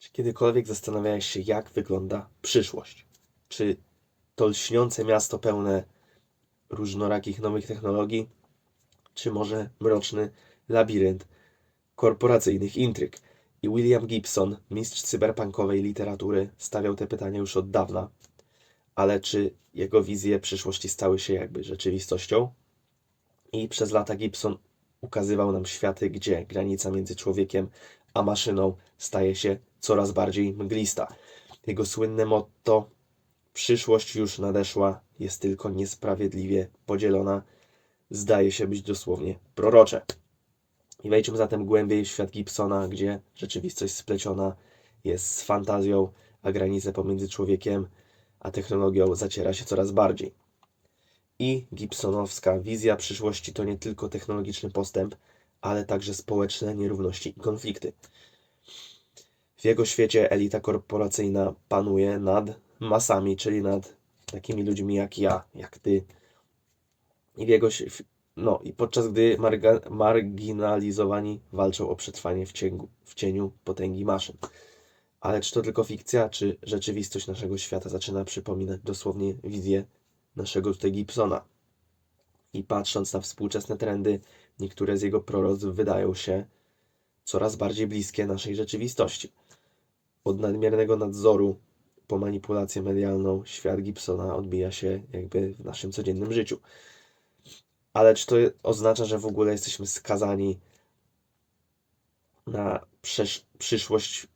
Czy kiedykolwiek zastanawiałeś się, jak wygląda przyszłość? Czy to lśniące miasto pełne różnorakich nowych technologii, czy może mroczny labirynt korporacyjnych intryg? I William Gibson, mistrz cyberpunkowej literatury, stawiał te pytania już od dawna. Ale czy jego wizje przyszłości stały się jakby rzeczywistością? I przez lata Gibson ukazywał nam światy, gdzie granica między człowiekiem a maszyną staje się coraz bardziej mglista. Jego słynne motto Przyszłość już nadeszła, jest tylko niesprawiedliwie podzielona, zdaje się być dosłownie prorocze. I wejdźmy zatem głębiej w świat Gibsona, gdzie rzeczywistość spleciona jest z fantazją, a granice pomiędzy człowiekiem a technologią zaciera się coraz bardziej. I Gibsonowska wizja przyszłości to nie tylko technologiczny postęp, ale także społeczne nierówności i konflikty. W jego świecie elita korporacyjna panuje nad masami, czyli nad takimi ludźmi jak ja, jak ty. I w jego no i podczas gdy marginalizowani walczą o przetrwanie w, cięgu, w cieniu potęgi maszyn. Ale czy to tylko fikcja, czy rzeczywistość naszego świata zaczyna przypominać dosłownie wizję naszego tutaj Gibsona? I patrząc na współczesne trendy, niektóre z jego proroctw wydają się coraz bardziej bliskie naszej rzeczywistości. Od nadmiernego nadzoru po manipulację medialną świat Gibsona odbija się jakby w naszym codziennym życiu. Ale czy to oznacza, że w ogóle jesteśmy skazani na przyszłość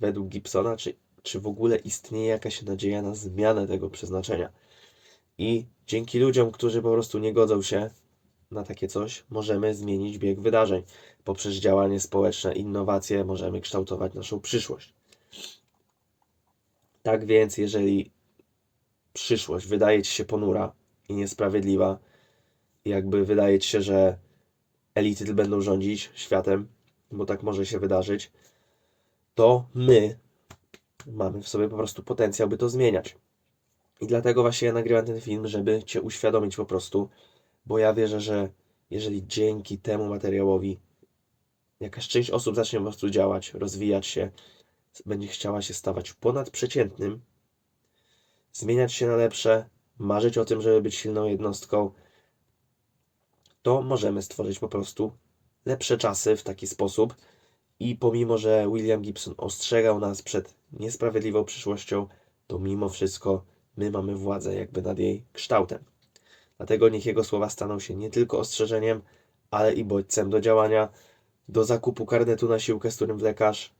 według Gibsona? Czy, czy w ogóle istnieje jakaś nadzieja na zmianę tego przeznaczenia? I dzięki ludziom, którzy po prostu nie godzą się na takie coś, możemy zmienić bieg wydarzeń. Poprzez działanie społeczne, innowacje możemy kształtować naszą przyszłość. Tak więc, jeżeli przyszłość wydaje ci się ponura i niesprawiedliwa, jakby wydaje ci się, że elity będą rządzić światem, bo tak może się wydarzyć, to my mamy w sobie po prostu potencjał, by to zmieniać. I dlatego właśnie ja nagrywam ten film, żeby Cię uświadomić po prostu, bo ja wierzę, że jeżeli dzięki temu materiałowi jakaś część osób zacznie po prostu działać, rozwijać się, będzie chciała się stawać ponadprzeciętnym, zmieniać się na lepsze, marzyć o tym, żeby być silną jednostką, to możemy stworzyć po prostu lepsze czasy w taki sposób. I pomimo, że William Gibson ostrzegał nas przed niesprawiedliwą przyszłością, to mimo wszystko my mamy władzę jakby nad jej kształtem. Dlatego niech jego słowa staną się nie tylko ostrzeżeniem, ale i bodźcem do działania, do zakupu karnetu na siłkę, z którym wlekasz,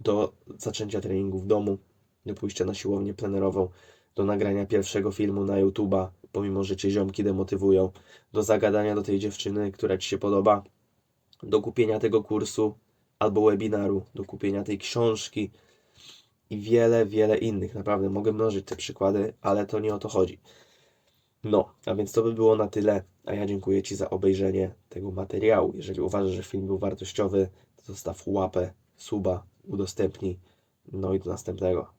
do zaczęcia treningu w domu, do pójścia na siłownię plenerową, do nagrania pierwszego filmu na YouTube'a, pomimo że cię ziomki demotywują, do zagadania do tej dziewczyny, która ci się podoba, do kupienia tego kursu albo webinaru, do kupienia tej książki i wiele, wiele innych. Naprawdę mogę mnożyć te przykłady, ale to nie o to chodzi. No, a więc to by było na tyle, a ja dziękuję Ci za obejrzenie tego materiału. Jeżeli uważasz, że film był wartościowy, to zostaw łapę, suba, udostępnij. No i do następnego.